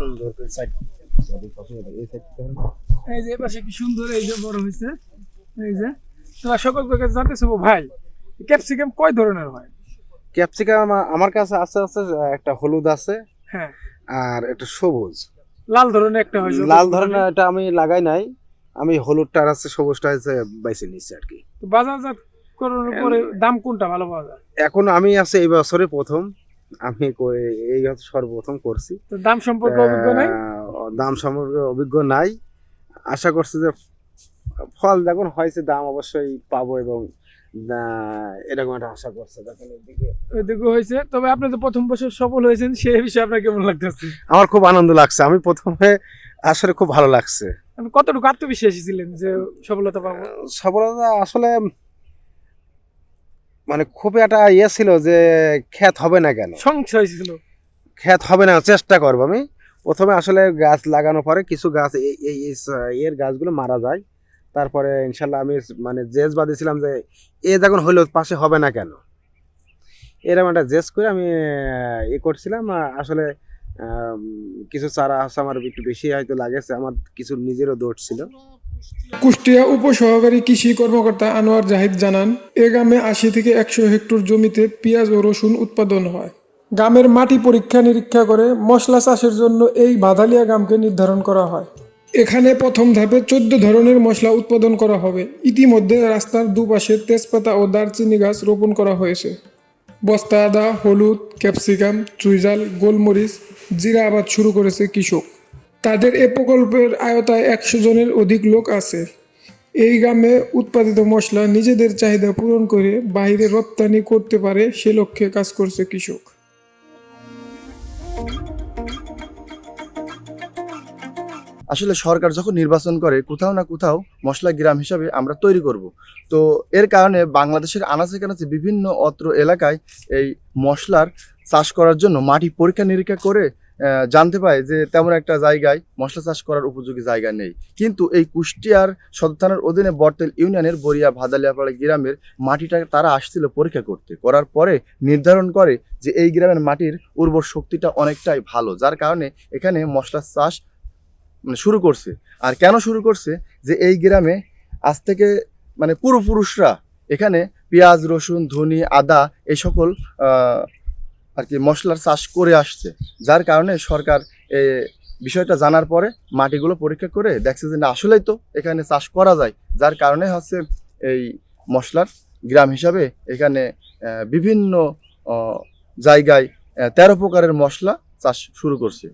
সুন্দর করে সাইড এই যে পাশে কি সুন্দর এই যে বড় হয়েছে। এই যে তোমরা সকল কাছে জানতে চাবো ভাই। ক্যাপসিকাম কয় ধরনের হয়? ক্যাপসিকাম আমার কাছে আছে আছে একটা হলুদ আছে হ্যাঁ। আর একটা সবুজ। লাল ধরনের একটা হয় লাল ধরনের এটা আমি লাগাই নাই। আমি হলুদটার আছে সবুজটা আছে বাইছে নিচ্ছি আর কি। তো বাজারজাত করানোর পরে দাম কোনটা ভালো পাওয়া যায়? এখন আমি আছে এই বছরে প্রথম। আমি এই হচ্ছে সর্বপ্রথম করছি। দাম সম্পর্কে অভিজ্ঞ নাই? দাম সম্পর্কে অভিজ্ঞ নাই। আশা করছি যে ফল যখন হয়েছে দাম অবশ্যই পাবো এবং এরকম একটা আশা করছে। দেখেন ওইদিকে হয়েছে। তবে আপনি তো প্রথম বছর সফল হয়েছেন সেই বিষয়ে আপনার কেমন লাগতেছে? আমার খুব আনন্দ লাগছে। আমি প্রথমে আসলে খুব ভালো লাগছে। আপনি কতটুকু আত্মবিশ্বাসী ছিলেন যে সফলতা পাবো? সফলতা আসলে মানে খুব একটা ইয়ে ছিল যে খ্যাত হবে না কেন? সংশয় ছিল। খ্যাত হবে না চেষ্টা করব আমি। প্রথমে আসলে গাছ লাগানোর পরে কিছু গাছ এই এর গাছগুলো মারা যায়। তারপরে ইনশাল্লাহ আমি মানে জেজ বাঁধেছিলাম যে এ যখন হলো পাশে হবে না কেন? এরকম একটা জেজ করে আমি ইয়ে এ করছিলাম। আসলে কিছু চারা আছে আমার একটু বেশি হয়তো লাগেছে, আমার কিছু নিজেরও দোষ ছিল। কুষ্টিয়া উপসহকারী কৃষি কর্মকর্তা আনোয়ার জাহিদ জানান, এ গ্রামে আশি থেকে একশো হেক্টর জমিতে পেঁয়াজ ও রসুন উৎপাদন হয়। গ্রামের মাটি পরীক্ষা নিরীক্ষা করে মশলা চাষের জন্য এই বাদালিয়া গ্রামকে নির্ধারণ করা হয়। এখানে প্রথম ধাপে চোদ্দ ধরনের মশলা উৎপাদন করা হবে। ইতিমধ্যে রাস্তার দুপাশে তেজপাতা ও দারচিনি গাছ রোপণ করা হয়েছে। বস্তা আদা হলুদ ক্যাপসিকাম, চুইজাল, গোলমরিচ, জিরা আবাদ শুরু করেছে কৃষক। তাদের এ প্রকল্পের আয়তায় একশো জনের অধিক লোক আছে। এই গ্রামে উৎপাদিত মশলা নিজেদের চাহিদা পূরণ করে বাইরে রপ্তানি করতে পারে সে লক্ষ্যে কাজ করছে কৃষক। আসলে সরকার যখন নির্বাচন করে, কোথাও না কোথাও মশলা গ্রাম হিসাবে আমরা তৈরি করব। তো এর কারণে বাংলাদেশের আনাচে কানাচে বিভিন্ন অত্র এলাকায় এই মশলার চাষ করার জন্য মাটি পরীক্ষা নিরীক্ষা করে জানতে পায় যে তেমন একটা জায়গায় মশলা চাষ করার উপযোগী জায়গা নেই। কিন্তু এই কুষ্টিয়ার সদর থানার অধীনে বর্তেল ইউনিয়নের বরিয়া ভাদালিয়াপাড়া গ্রামের মাটিটা তারা আসছিল পরীক্ষা করতে। করার পরে নির্ধারণ করে যে এই গ্রামের মাটির উর্বর শক্তিটা অনেকটাই ভালো। যার কারণে এখানে মশলা চাষ মানে শুরু করছে। আর কেন শুরু করছে? যে এই গ্রামে আজ থেকে মানে পূর্বপুরুষরা এখানে পেঁয়াজ, রসুন, ধনি, আদা এই সকল আর কি মশলার চাষ করে আসছে। যার কারণে সরকার এ বিষয়টা জানার পরে মাটিগুলো পরীক্ষা করে দেখছে যে না, আসলেই তো এখানে চাষ করা যায়। যার কারণে হচ্ছে এই মশলার গ্রাম হিসাবে এখানে বিভিন্ন জায়গায় তেরো প্রকারের মশলা চাষ শুরু করছে।